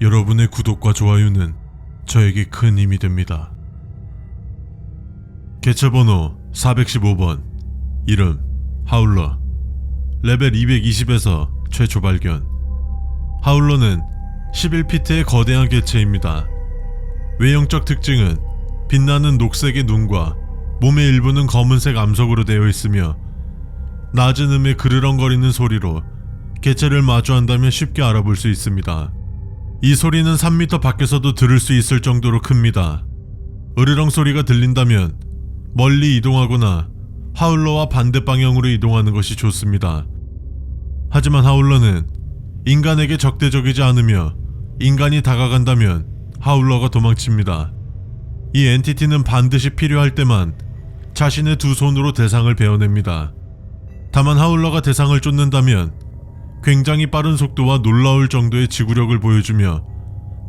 여러분의 구독과 좋아요는 저에게 큰 힘이 됩니다. 개체 번호 415번 이름 하울러 레벨 220에서 최초 발견 하울러는 11피트의 거대한 개체입니다. 외형적 특징은 빛나는 녹색의 눈과 몸의 일부는 검은색 암석으로 되어 있으며 낮은 음의 그르렁거리는 소리로 개체를 마주한다면 쉽게 알아볼 수 있습니다. 이 소리는 3m 밖에서도 들을 수 있을 정도로 큽니다. 으르렁 소리가 들린다면 멀리 이동하거나 하울러와 반대 방향으로 이동하는 것이 좋습니다. 하지만 하울러는 인간에게 적대적이지 않으며 인간이 다가간다면 하울러가 도망칩니다. 이 엔티티는 반드시 필요할 때만 자신의 두 손으로 대상을 베어냅니다. 다만 하울러가 대상을 쫓는다면 굉장히 빠른 속도와 놀라울 정도의 지구력을 보여주며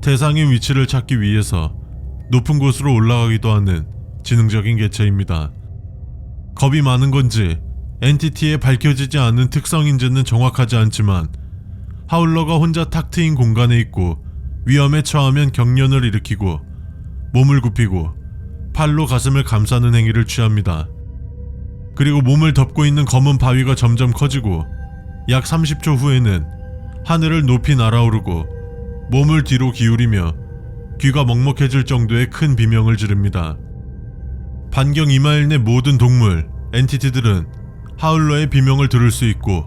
대상의 위치를 찾기 위해서 높은 곳으로 올라가기도 하는 지능적인 개체입니다. 겁이 많은 건지 엔티티에 밝혀지지 않은 특성인지는 정확하지 않지만 하울러가 혼자 탁 트인 공간에 있고 위험에 처하면 경련을 일으키고 몸을 굽히고 팔로 가슴을 감싸는 행위를 취합니다. 그리고 몸을 덮고 있는 검은 바위가 점점 커지고 약 30초 후에는 하늘을 높이 날아오르고 몸을 뒤로 기울이며 귀가 먹먹해질 정도의 큰 비명을 지릅니다. 반경 2마일 내 모든 동물, 엔티티들은 하울러의 비명을 들을 수 있고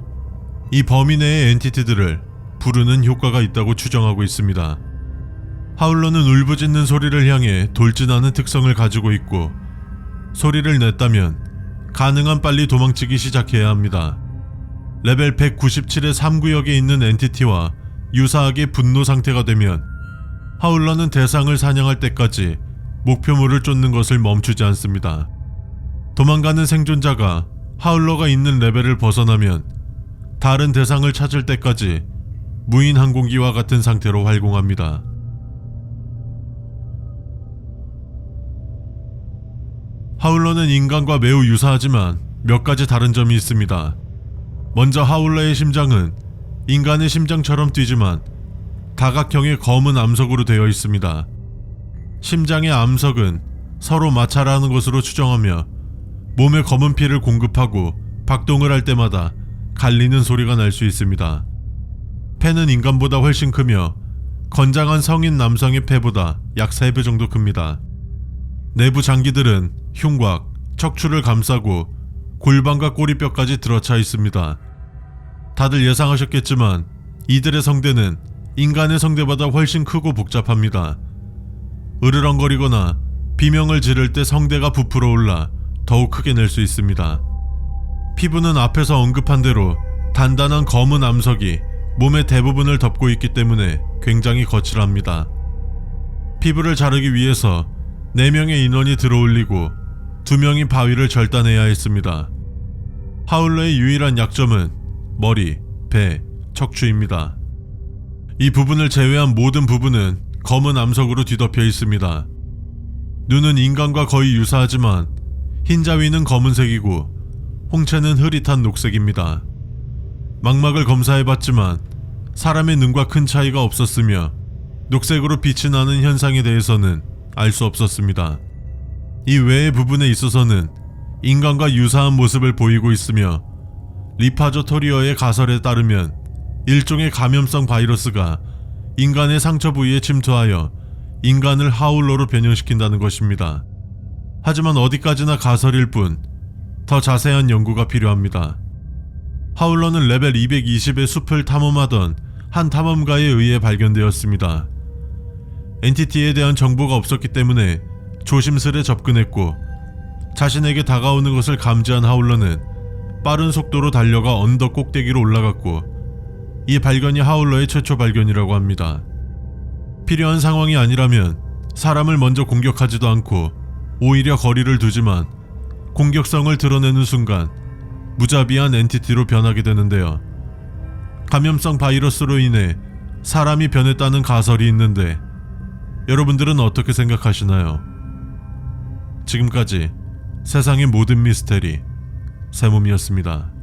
이 범위 내의 엔티티들을 부르는 효과가 있다고 추정하고 있습니다. 하울러는 울부짖는 소리를 향해 돌진하는 특성을 가지고 있고 소리를 냈다면 가능한 빨리 도망치기 시작해야 합니다. 레벨 197의 3구역에 있는 엔티티와 유사하게 분노 상태가 되면 하울러는 대상을 사냥할 때까지 목표물을 쫓는 것을 멈추지 않습니다. 도망가는 생존자가 하울러가 있는 레벨을 벗어나면 다른 대상을 찾을 때까지 무인 항공기와 같은 상태로 활공합니다. 하울러는 인간과 매우 유사하지만 몇 가지 다른 점이 있습니다. 먼저 하울러의 심장은 인간의 심장처럼 뛰지만 다각형의 검은 암석으로 되어 있습니다. 심장의 암석은 서로 마찰하는 것으로 추정하며 몸에 검은 피를 공급하고 박동을 할 때마다 갈리는 소리가 날 수 있습니다. 폐는 인간보다 훨씬 크며 건장한 성인 남성의 폐보다 약 3배 정도 큽니다. 내부 장기들은 흉곽, 척추를 감싸고 골반과 꼬리뼈까지 들어차 있습니다. 다들 예상하셨겠지만 이들의 성대는 인간의 성대보다 훨씬 크고 복잡합니다. 으르렁거리거나 비명을 지를 때 성대가 부풀어 올라 더욱 크게 낼 수 있습니다. 피부는 앞에서 언급한 대로 단단한 검은 암석이 몸의 대부분을 덮고 있기 때문에 굉장히 거칠합니다. 피부를 자르기 위해서 4명의 인원이 들어올리고 2명이 바위를 절단해야 했습니다. 하울러의 유일한 약점은 머리, 배, 척추입니다. 이 부분을 제외한 모든 부분은 검은 암석으로 뒤덮여 있습니다. 눈은 인간과 거의 유사하지만 흰자 위는 검은색이고 홍채는 흐릿한 녹색입니다. 망막을 검사해봤지만 사람의 눈과 큰 차이가 없었으며 녹색으로 빛이 나는 현상에 대해서는 알 수 없었습니다. 이 외의 부분에 있어서는 인간과 유사한 모습을 보이고 있으며 리파조토리어의 가설에 따르면 일종의 감염성 바이러스가 인간의 상처 부위에 침투하여 인간을 하울러로 변형시킨다는 것입니다. 하지만 어디까지나 가설일 뿐 더 자세한 연구가 필요합니다. 하울러는 레벨 220의 숲을 탐험하던 한 탐험가에 의해 발견되었습니다. 엔티티에 대한 정보가 없었기 때문에 조심스레 접근했고 자신에게 다가오는 것을 감지한 하울러는 빠른 속도로 달려가 언덕 꼭대기로 올라갔고 이 발견이 하울러의 최초 발견이라고 합니다. 필요한 상황이 아니라면 사람을 먼저 공격하지도 않고 오히려 거리를 두지만 공격성을 드러내는 순간 무자비한 엔티티로 변하게 되는데요. 감염성 바이러스로 인해 사람이 변했다는 가설이 있는데 여러분들은 어떻게 생각하시나요? 지금까지 세상의 모든 미스테리 세몸이었습니다.